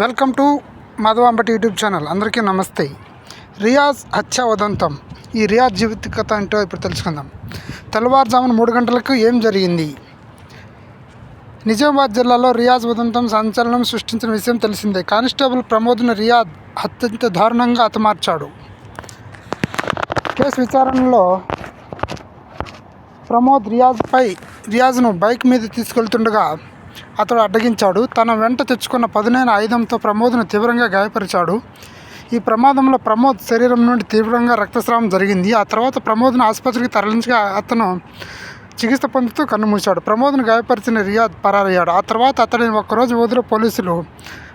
Welcome to Madhuvambati YouTube channel. అందరికీ నమస్తే. రియాజ్ హత్య ఉదంతం ఈ రియాజ్ జీవిత కథ ఏంటో ఇప్పుడు తెలుసుకుందాం. తెల్లవారుజామున మూడు గంటలకు ఏం జరిగింది? నిజామాబాద్ జిల్లాలో రియాజ్ ఉదంతం సంచలనం సృష్టించిన విషయం తెలిసిందే. కానిస్టేబుల్ ప్రమోద్ను రియాజ్ అత్యంత దారుణంగా హతమార్చాడు. కేసు విచారణలో ప్రమోద్ రియాజ్పై రియాజ్ను బైక్ మీద తీసుకెళ్తుండగా అతడు అడ్డగించాడు. తన వెంట తెచ్చుకున్న పదునైన ఆయుధంతో ప్రమోద్ను తీవ్రంగా గాయపరిచాడు. ఈ ప్రమాదంలో ప్రమోద్ శరీరం నుండి తీవ్రంగా రక్తస్రావం జరిగింది. ఆ తర్వాత ప్రమోద్ను ఆసుపత్రికి తరలించగా అతను చికిత్స పొందుతూ కన్నుమూశాడు. ప్రమోద్ను గాయపరిచిన రియాద్ పరారయ్యాడు. ఆ తర్వాత అతడిని ఒక్కరోజు వదిలి పోలీసులు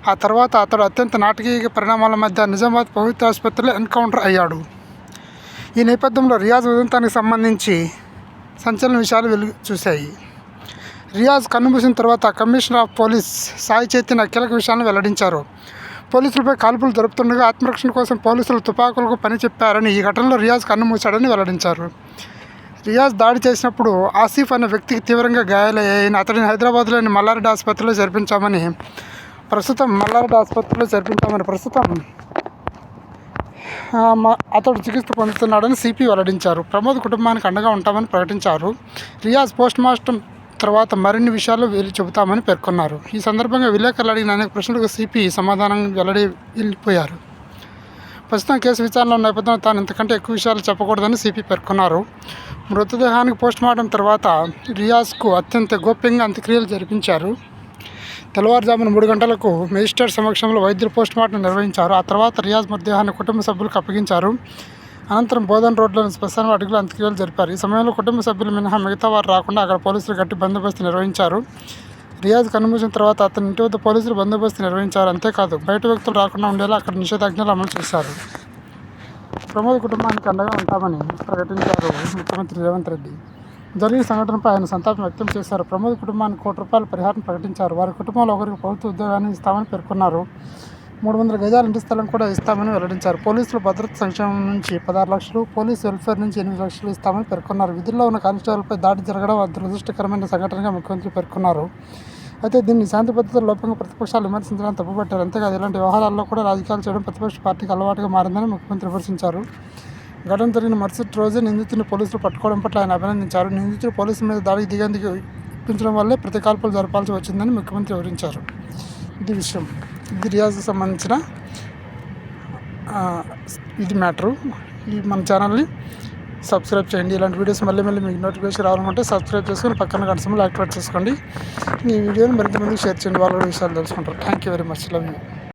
ఆ తర్వాత అతడు అత్యంత నాటకీయ పరిణామాల మధ్య నిజామాబాద్ ప్రభుత్వ ఆసుపత్రిలో ఎన్కౌంటర్ అయ్యాడు. ఈ నేపథ్యంలో రియాజ్ ఉదంతానికి సంబంధించి సంచలన విషయాలు వెలుగు చూశాయి. రియాజ్ కన్నుమూసిన తర్వాత commissioner of police Sai Chaitanya కీలక విషయాలను వెల్లడించారు. పోలీసులపై కాల్పులు జరుపుతుండగా ఆత్మరక్షణ కోసం పోలీసులు తుపాకులకు పని చెప్పారని ఈ ఘటనలో రియాజ్ కన్నుమూశాడని వెల్లడించారు. రియాజ్ దాడి చేసినప్పుడు ఆసిఫ్ అనే వ్యక్తికి తీవ్రంగా గాయాలయ్యాయని అతడిని హైదరాబాద్లోని మల్లారెడ్డి ఆసుపత్రిలో చేర్పించామని ప్రస్తుతం మల్లారెడ్డి ఆసుపత్రిలో చేర్పించామని ప్రస్తుతం అతడు చికిత్స పొందుతున్నాడని సిపి వెల్లడించారు. ప్రమోద్ కుటుంబానికి అండగా ఉంటామని ప్రకటించారు. రియాజ్ పోస్ట్ మార్టం తర్వాత మరిన్ని విషయాలు వెళ్ళి చెబుతామని పేర్కొన్నారు. ఈ సందర్భంగా విలేకరులు అడిగిన అనేక ప్రశ్నలకు సిపి సమాధానం వెల్లడి వెళ్ళిపోయారు. ప్రస్తుతం కేసు విచారణలో నేపథ్యంలో తాను ఇంతకంటే ఎక్కువ విషయాలు చెప్పకూడదని సిపి పేర్కొన్నారు. మృతదేహానికి పోస్టుమార్టం తర్వాత రియాజ్కు అత్యంత గోప్యంగా అంత్యక్రియలు జరిపించారు. తెల్లవారుజామున మూడు గంటలకు మేజిస్ట్రేట్ సమక్షంలో వైద్యులు పోస్టుమార్టం నిర్వహించారు. ఆ తర్వాత రియాజ్ మృతదేహాన్ని కుటుంబ సభ్యులకు అప్పగించారు. అనంతరం బోధన్ రోడ్లోని శ్మశాన అడుగులు అంత్యక్రియలు జరిపారు. ఈ సమయంలో కుటుంబ సభ్యులు మినహా మిగతా వారు రాకుండా అక్కడ పోలీసులు గట్టి బందోబస్తు నిర్వహించారు. రియాజ్ కనుమూసిన తర్వాత అతని ఇంటి వద్ద పోలీసులు బందోబస్తు నిర్వహించారు. అంతేకాదు బయట వ్యక్తులు రాకుండా ఉండేలా అక్కడ నిషేధాజ్ఞలు అమలు చేశారు. ప్రమోద్ కుటుంబానికి అండగా ఉంటామని ప్రకటించారు ముఖ్యమంత్రి రేవంత్ రెడ్డి. జరిగిన సంఘటనపై ఆయన సంతాపం వ్యక్తం చేశారు. ప్రమోద్ కుటుంబానికి కోటి రూపాయల పరిహారం ప్రకటించారు. వారి కుటుంబంలో ఒకరికి ప్రభుత్వ ఉద్యోగాన్ని ఇస్తామని పేర్కొన్నారు. మూడు వందల గజాల ఇంటి స్థలం కూడా ఇస్తామని వెల్లడించారు. పోలీసులు భద్రత సంక్షేమం నుంచి పదహారు లక్షలు పోలీస్ వెల్ఫేర్ నుంచి ఎనిమిది లక్షలు ఇస్తామని పేర్కొన్నారు. విధుల్లో ఉన్న కానిస్టేబుల్పై దాడి జరగడం దురదృష్టకరమైన సంఘటనగా ముఖ్యమంత్రి పేర్కొన్నారు. అయితే దీన్ని శాంతి భద్రతల లోపంగా ప్రతిపక్షాలు విమర్శించడం తప్పుపట్టారు. అంతేకాదు ఇలాంటి వ్యవహారాల్లో కూడా రాజకీయాలు చేయడం ప్రతిపక్ష పార్టీకి అలవాటుగా మారిందని ముఖ్యమంత్రి విమర్శించారు. ఘటన జరిగిన మరుసటి రోజే నిందితుని పోలీసులు పట్టుకోవడం పట్ల ఆయన అభినందించారు. నిందితుడు పోలీసుల మీద దాడికి దిగేందుకు ఇప్పించడం వల్లే ప్రతికాల్పులు జరపాల్సి వచ్చిందని ముఖ్యమంత్రి వివరించారు. ఇది విషయం. ఇది సంబంధించిన ఇది మ్యాటరు. ఈ మన ఛానల్ని సబ్స్క్రైబ్ చేయండి. ఇలాంటి వీడియోస్ మళ్ళీ మళ్ళీ మీకు నోటిఫికేషన్ రావాలనుకుంటే సబ్స్క్రైబ్ చేసుకొని పక్కన కనసంలో యాక్టివేట్ చేసుకోండి. ఈ వీడియోని మరింత మందికి షేర్ చేయండి. వాళ్ళ విషయాలు తెలుసుకుంటారు. Thank you very much love you